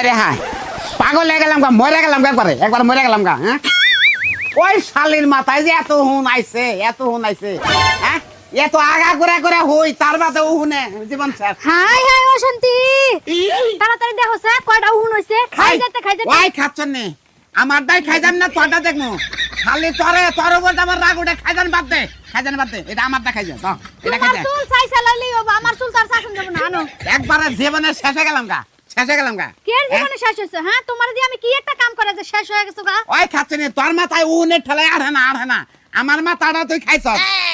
হায় রে হায়। পাগল হয়ে গেলাম গা মরে গেলাম গা একবারে একবার মরে গেলাম গা হ্যাঁ? ওই শালির মাথায় যে এত হুন আইছে এত হুন আইছে হ্যাঁ? এত আগা করে করে হই তার বাদে হুনে জীবন শেষ হাই হাই অশান্তি। তাড়াতাড়ি দেখো স্যার কয়টা উন হইছে? খাই যেতে খাই যেতে ওই খাচ্ছেন নে? আমার দাই খাই যাম না তোরটা দেখব খালি তরে তরে বলতে আমার রাগ উঠে খাই যান বাদ দে খাই যান বাদ দে এটা আমার দা খাই যান এটা খাই যান চুল চাই চালালি বাবা আমার চুল তার শাসন দেবো না আনো। একবারে জীবনে শেষে গেলাম গা। শেষে গেলাম গা। কে জীবনে শেষ হয়েছে হ্যাঁ? তোমার দিয়ে আমি কি একটা কাম করে যে শেষ হয়ে গেছো গা? ওই খাচ্ছে নে তোর মাথায় উনে ঠেলে আড়ে না আড়ে না। আমার মাথাটা তুই খাইছ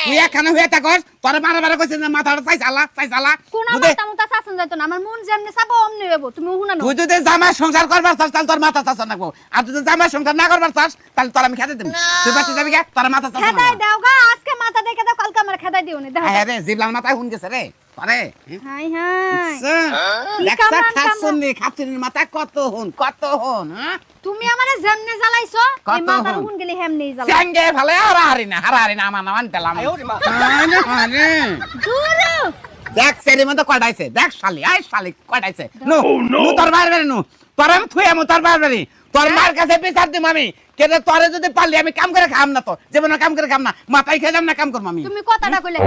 তুই এখানে হয়ে থাকস তোর বারে বারে কইছিস না মাথাটা চাই চালা চাই চালা কোন আমার তামুতা শাসন যাইতো না আমার মন যেমনি চাবো অমনি হইবো তুমি উহুনা তুই যদি জামাই সংসার করবার চাস তাহলে তোর মাথা চাষ নাকবো আর তুই যদি জামাই সংসার না করবার চাস তাহলে তোর আমি খেতে দেবো। তুই বাচ্চা যাবি কে তোর মাথা চাষ খেদাই দাও গা আজকে মাথা দেখে দাও কালকে আমার খেদাই দিও নি দেখো হ্যাঁ রে জিবলার মাথায় হুন গেছে রে। পরে। হাই হাই। কি দেখছা মাথায় কত হুন কত হুন হ্যাঁ? তুমি আমারে জ্বালাইছো? এই মাথার হন? গেলে হেমনি জ্বালাই স্যাঙ্গে ভালে হারা হারি না হারা হারি না আমার নাম আনতেলাম দূরু। দেখ সেরি মধ্যে কটাইছে দেখ শালি আই শালি কটাইছে নু নু তোর বাইরে নু। তোর আমি থুই আমি তোর বাইরে তোর মার কাছে বিচার দিম আমি। কেন তোরে যদি পারলি আমি কাম করে খাম না তো। জীবনে কাম করে খাম না। মাথায় খেয়ে যাম না কাম করব আমি। তুমি কথাটা কইলে।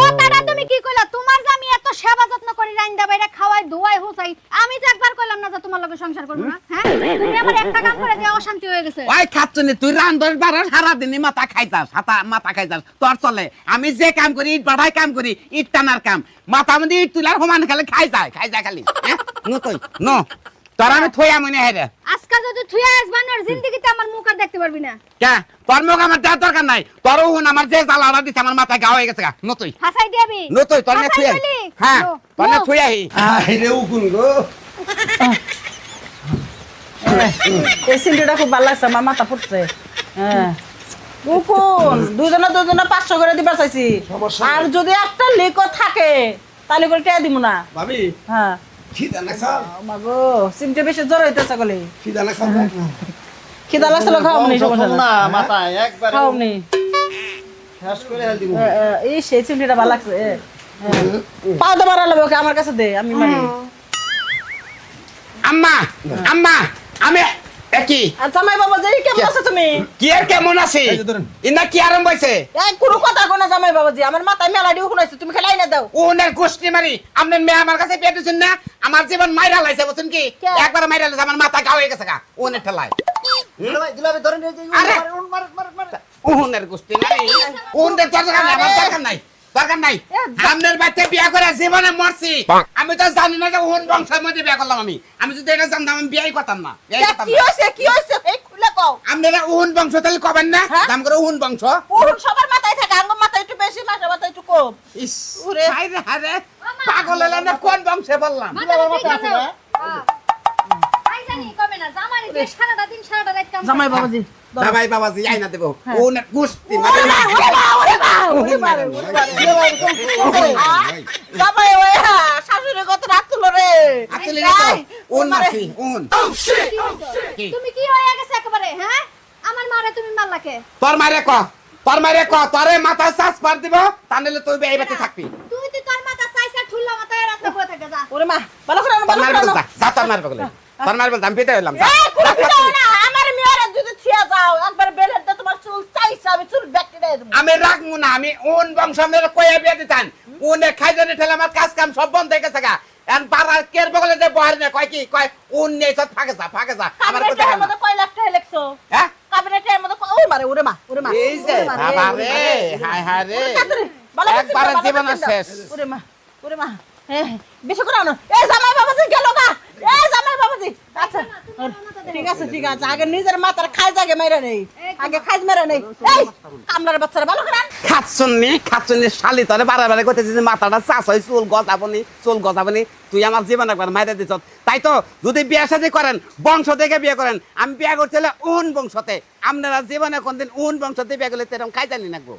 কথাটা তুমি কি কইলা? তোমার যে আমি এত সেবা যত্ন করি রাইন্দা বাইরে খাওয়াই ধোয়াই হুসাই আমি তো একবার কইলাম না যে তোমার লগে সংসার করব না। হ্যাঁ? তুমি আমার একটা কাম করে দিয়ে অশান্তি হয়ে গেছে। ওই খাচ্ছনি তুই রান দশ বারো সারাদিনই মাথা খাইছাস হাতা মাথা খাইছাস। তোর চলে। আমি যে কাম করি ইট বাড়াই কাম করি ইট টানার কাম। মাথা মধ্যে ইট তুলার সমান খালি খাই যায় খাই যায় খালি। হ্যাঁ? নো তোর আমি থই আমি না হেরে আজকে যদি থুয়া আসবা না জিন্দেগিতে আমার মুখ আর দেখতে পারবি না। কে? তোর মুখ আমার দেওয়ার দরকার নাই। তোর উন আমার যে জ্বালাটা দিছে আমার মাথায় গা হয়ে গেছে গা। নো হাসাই দিবি নো তোর নে থুই হ্যাঁ তোর নে। থুই আহি আরে উকুন গো। এই সিন্ডিটা খুব ভালো লাগছে আমার মাথা ফুটছে। হ্যাঁ। উকুন দুজনে দুজনে পাঁচশো করে দিবার চাইছি। আর যদি একটা লিকও থাকে তাহলে করে টেয়া দিব না? ভাবি। হ্যাঁ। খিদা মাগো বেশি জ্বর হইতেছে গলি। খিদা লাগছে খিদা লাগছিল খাও নি সমস্যা না না একবার খাও নি। শেষ করে হেল দিব এই সেই সিমটিটা ভালো লাগছে এ। পাও তো বাড়া লাগবে আমার কাছে দে আমি আম্মা আম্মা আমি কি? জামাই বাবা যে কেমন আছো তুমি? কি আর কেমন আছি? এই যে ধরেন। ইনা কি আরম্ভ হইছে? এই কোনো কথা কোনা জামাই বাবাজি আমার মাথায় মেলা দিয়ে শুনাইছে তুমি খেলাই না দাও। উনের গোষ্ঠী মারি মেয়ে আমার কাছে না? আমার জীবন মাইরা লাইছে বুঝছেন কি? একবার মাইরা লাইছে আমার মাথা হয়ে গেছে গা উনের ঠেলায়। দিলাবে দিলাবে ধরেন এই যে আরে! মার মার মার উনের গোষ্ঠী মারি নাই। দরকার নাই। আপনার বাচ্চা বিয়ে করে জীবনে মরছি। আমি তো জানি না যে উন বংশের মধ্যে বিয়ে করলাম আমি। আমি যদি এটা জানতাম আমি বিয়ে করতাম না। কি হইছে কি হইছে? এই খুলে কও। আপনারা উন বংশ তাহলে কবেন না? দাম করে উন বংশ। পুরুষ সবার মাথায় থাকে আঙ্গ মাথায় একটু বেশি মাথায় মাথায় একটু কম। ইস ওরে। হায়রে হায়রে পাগল হলাম না কোন বংশে বললাম? মাথাটা ঠিক আছে না। জামাই দিয়ে সারাটা দিন সারাটা রাত কাম জামাই বাবাজি। দাবাই বাবাজি আই না দেবো। হ্যাঁ। মারি মা। জামাই ওই হ্যাঁ, শাশুড়ি কত রাত তুলো রে? তুমি কি হয়ে গেছে একেবারে হ্যাঁ? আমার মারে তুমি মারলাকে তোর মারে ক তোর মারে ক তোরে মাথায় শ্বাস পার দিব তাহলে তুই এই বাতে থাকবি। তুই তো তোর মাথা চাইছা ঠুল্লা মাথায় রাস্তা পড়ে থাকে যা। ওরে মা ভালো করে ভালো করে যা যা তোর মারে বলে। তোর মারে বল পেতে হইলাম যা। এই, কোনো যা, কিছু যা, হবে না, আমার মেয়েরা যদি ছিয়া যাও একবার চুল চাইছে আমি চুল ব্যাকটে আমি না আমি উন বংশ মেরে কয়ে বিয়ে দিতাম। উনে খাই জানি ঠেলে আমার কাজ কাম সব বন্ধ হয়ে গেছে গা। এখন পাড়া কের বগলে যে বহার না কয় কি কয় উন নেই সব ফাঁকে যা ফাঁকে যা আমার কথা কয় লাখ টাকা লেখছো? হ্যাঁ? কাবিনেটের মারে ওরে মা ওরে মা এই যে বাবা রে রে। হায় হায় একবারে জীবন শেষ। ওরে মা ওরে মা বেশি করে জামাই বাবাজি গেল গা। এই আচ্ছা ঠিক আছে ঠিক আছে। আগে নিজের মাথার খাই জাগে মেরে নেই। আগে খাই মেরে নেই। এই কামলার বাচ্চারা ভালো করে আন। খাচ্ছন্নি খাচ্ছন্নি শালি তোরে বারে বারে করতেছিস যে মাথাটা চাষ হয় চুল গজাবনি চুল গজাবনি। তুই আমার জীবন একবার মাইরে দিছ। তাই তো যদি বিয়ে শাদী করেন বংশ থেকে বিয়ে করেন আমি বিয়ে হলে উন বংশতে। আপনারা জীবনে কোনদিন উন বংশতে বিয়ে করলে তেরকম খাই জানি নাকবো